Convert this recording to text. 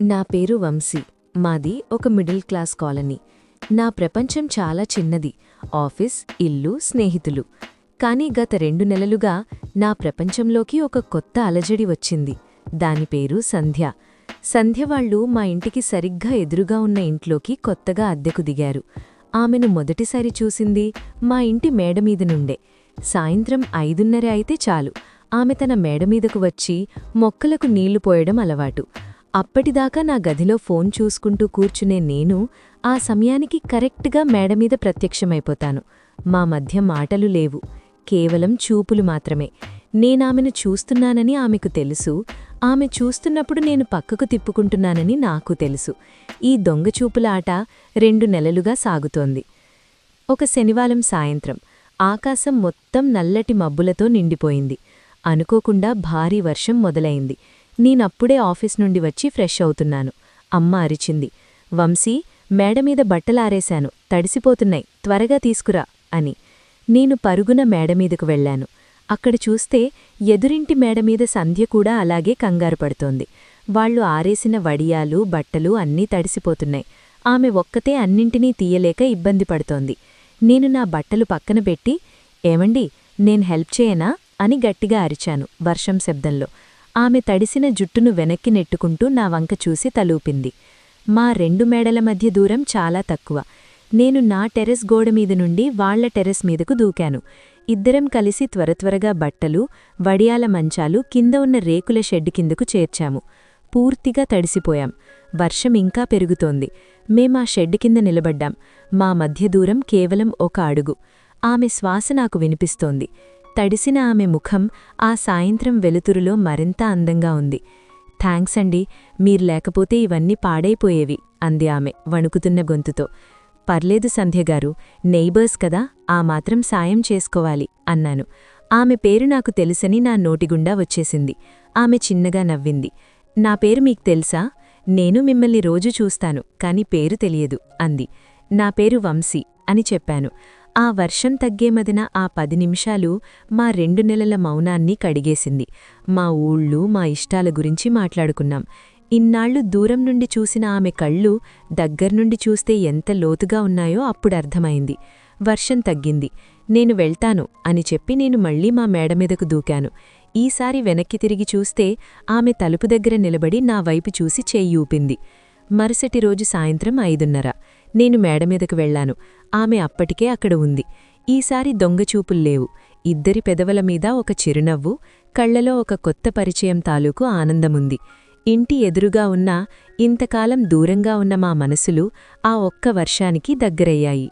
నా పేరు వంశీ. మాది ఒక మిడిల్ క్లాస్ కాలనీ. నా ప్రపంచం చాలా చిన్నది. ఆఫీస్ ఇల్లు స్నేహితులు. కానీ గత రెండు నెలలుగా నా ప్రపంచంలోకి ఒక కొత్త అలజడి వచ్చింది. దాని పేరు సంధ్య. సంధ్య వాళ్ళు మా ఇంటికి సరిగ్గా ఎదురుగా ఉన్న ఇంట్లోకి కొత్తగా అద్దెకు దిగారు. ఆమెను మొదటిసారి చూసింది మా ఇంటి మేడమీద నుండే. సాయంత్రం ఐదున్నర అయితే చాలు. ఆమె తన మేడమీదకు వచ్చి మొక్కలకు నీళ్ళు పోయడం అలవాటు. అప్పటిదాకా నా గదిలో ఫోన్ చూసుకుంటూ కూర్చునే నేను ఆ సమయానికి కరెక్ట్గా మేడమీద ప్రత్యక్షమైపోతాను. మా మధ్య మాటలు లేవు. కేవలం చూపులు మాత్రమే. నేనామెను చూస్తున్నానని ఆమెకు తెలుసు. ఆమె చూస్తున్నప్పుడు నేను పక్కకు తిప్పుకుంటున్నానని నాకు తెలుసు. ఈ దొంగచూపుల ఆట రెండు నెలలుగా సాగుతోంది. ఒక శనివారం సాయంత్రం ఆకాశం మొత్తం నల్లటి మబ్బులతో నిండిపోయింది. అనుకోకుండా భారీ వర్షం మొదలైంది. నేనప్పుడే ఆఫీస్ నుండి వచ్చి ఫ్రెష్ అవుతున్నాను. అమ్మ అరిచింది. వంశీ మేడమీద బట్టలారేశాను. తడిసిపోతున్నాయి. త్వరగా తీసుకురా అని. నేను పరుగున మేడమీదకు వెళ్ళాను అక్కడ చూస్తే ఎదురింటి మేడమీద సంధ్య కూడా అలాగే కంగారు పడుతోంది. వాళ్ళు ఆరేసిన వడియాలు బట్టలు అన్నీ తడిసిపోతున్నాయి. ఆమె ఒక్కతే అన్నింటినీ తీయలేక ఇబ్బంది పడుతోంది. నేను నా బట్టలు పక్కన పెట్టి ఏమండి నేను హెల్ప్ చేయనా? అని గట్టిగా అరిచాను వర్షం శబ్దంలో. ఆమె తడిసిన జుట్టును వెనక్కి నెట్టుకుంటూ నా వంక చూసి తలూపింది. మా రెండు మేడల మధ్య దూరం చాలా తక్కువ. నేను నా టెరెస్ గోడమీద నుండి వాళ్ళ టెరెస్ మీదకు దూకాను. ఇద్దరం కలిసి త్వరత్వరగా బట్టలు వడియాల మంచాలు కింద ఉన్న రేకుల షెడ్ కిందకు చేర్చాము. పూర్తిగా తడిసిపోయాం. వర్షం ఇంకా పెరుగుతోంది. మేమా షెడ్ కింద నిలబడ్డాం. మా మధ్య దూరం కేవలం ఒక అడుగు. ఆమె శ్వాస నాకు వినిపిస్తోంది. తడిసిన ఆమె ముఖం ఆ సాయంత్రం వెలుతురులో మరింత అందంగా ఉంది. థ్యాంక్స్ అండి మీరు లేకపోతే ఇవన్నీ పాడైపోయేవి అంది ఆమె వణుకుతున్న గొంతుతో. పర్లేదు సంధ్యగారు నెయిబర్స్ కదా ఆ మాత్రం సాయం చేసుకోవాలి అన్నాను. ఆమె పేరు నాకు తెలుసని నా నోటిగుండా వచ్చేసింది ఆమె చిన్నగా నవ్వింది. నా పేరు మీకు తెలుసా? నేను మిమ్మల్ని రోజు చూస్తాను కాని పేరు తెలియదు అంది. నా పేరు వంశీ అని చెప్పాను. ఆ వర్షం తగ్గేమదిన ఆ పది నిమిషాలు మా రెండు నెలల మౌనాన్ని కడిగేసింది. మా ఊళ్ళు మా ఇష్టాల గురించి మాట్లాడుకున్నాం. ఇన్నాళ్ళు దూరం నుండి చూసిన ఆమె కళ్ళు దగ్గర్నుండి చూస్తే ఎంత లోతుగా ఉన్నాయో అప్పుడర్థమైంది వర్షం తగ్గింది. నేను వెళ్తాను అని చెప్పి నేను మళ్ళీ మా మేడమీదకు దూకాను. ఈసారి వెనక్కి తిరిగి చూస్తే ఆమె తలుపు దగ్గర నిలబడి నా వైపు చూసి చెయ్యి ఊపింది. మరుసటి రోజు సాయంత్రం ఐదున్నర. నేను మేడమీదకు వెళ్ళాను ఆమె అప్పటికే అక్కడ ఉంది. ఈసారి దొంగచూపుల్లేవు ఇద్దరి పెదవుల మీద ఒక చిరునవ్వు కళ్ళలో ఒక కొత్త పరిచయం తాలూకు ఆనందముంది. ఇంటి ఎదురుగా ఉన్న ఇంతకాలం దూరంగా ఉన్న మా మనసులు ఆ ఒక్క వర్షానికి దగ్గరయ్యాయి.